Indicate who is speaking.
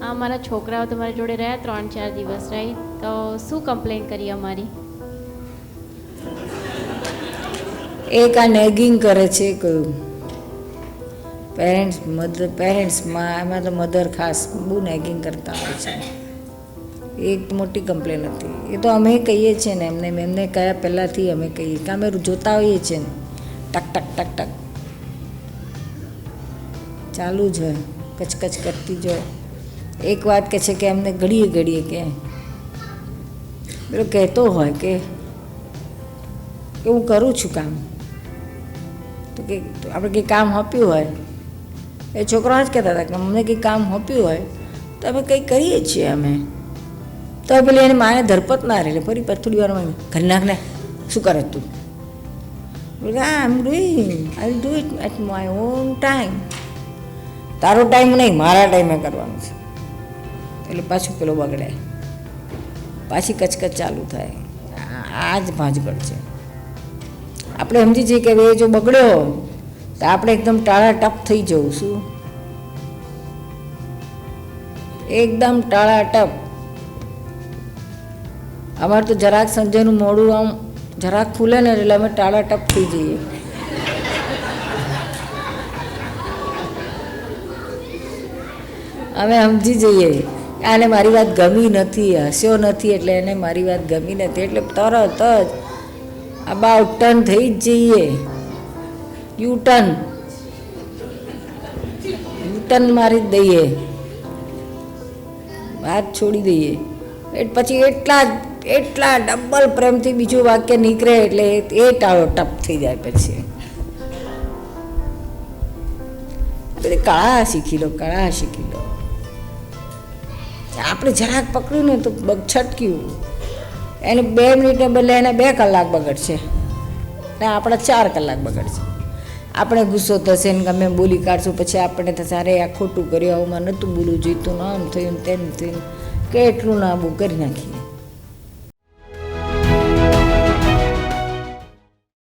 Speaker 1: તમારા છોકરાઓ તમારી જોડે રહ્યા ત્રણ ચાર દિવસ રાઈટ તો શું કમ્પ્લેન કરી અમારી?
Speaker 2: એક આ નેગિંગ કરે છે કયું પેરેન્ટ્સ મધર પેરેન્ટ્સમાં એમાં તો મધર ખાસ બહુ નેગિંગ કરતા હોય છે. એક મોટી કમ્પ્લેન હતી. એ તો અમે કહીએ છીએ ને, એમને એમને કયા પહેલાંથી અમે કહીએ કે અમે જોતા હોઈએ છીએ ને. ટક ટક ટક ટક. ચાલુ જ હોય. કચકચ કરતી જ હોય. એક વાત કે છે કે એમને ઘડીએ ઘડીએ કે, પેલો કહેતો હોય કે હું કરું છું કામ. તો કે આપણે કંઈ કામ આપ્યું હોય. એ છોકરા જ કહેતા હતા કે અમને કંઈ કામ આપ્યું હોય તો અમે કંઈ કરીએ છીએ અમે. તો પેલી એને માને ધરપત ના રહે એટલે ફરી થોડી વારમાં ઘર નાખને શું કરે તું? હા, am doing I do it at my own time તારો ટાઈમ નહીં, મારા ટાઈમે કરવાનું છે. એટલે પાછું પેલો બગડે. પાછી કચકચ ચાલુ થાય. આ- જ ભાંજગડ છે. આપણે સમજી જઈએ કે ભાઈ જો બગડ્યો, તો આપણે એકદમ ટાળા ટપ થઈ જવું, શું? એકદમ ટાળા ટપ. અમારે તો જરાક સંજયનું મોડું આમ જરાક ખુલે ને એટલે અમે ટાળા ટપ થઈ જઈએ. અમે સમજી જઈએ. આને મારી વાત ગમી નથી, હસ્યો નથી એટલે એને મારી વાત ગમી નથી. એટલે તરત જ અબાઉટ ટર્ન થઈ જ જઈએ. યુ ટર્ન યુ મારી જ દઈએ. વાત છોડી દઈએ. એટલે પછી એટલા એટલા ડબલ પ્રેમથી બીજું વાક્ય નીકળે એટલે એ ટાળો ટપ થઈ જાય પછી. કળા શીખી લો કળા શીખી લો આપણે જરાક પકડ્યું ને તો બગ છટક્યું. એને બે મિનિટને બદલે એને બે કલાક બગડશે. ને આપણા ચાર કલાક બગડશે. આપણે ગુસ્સો થશે ને ગમે બોલી કાઢશું, પછી આપણે થશે, અરે, આ ખોટું કર્યું, આવું નહોતું બોલવું જોઈતું ને આમ થયું તેમ થયું. કેટલું ના બહુ કરી નાખીએ.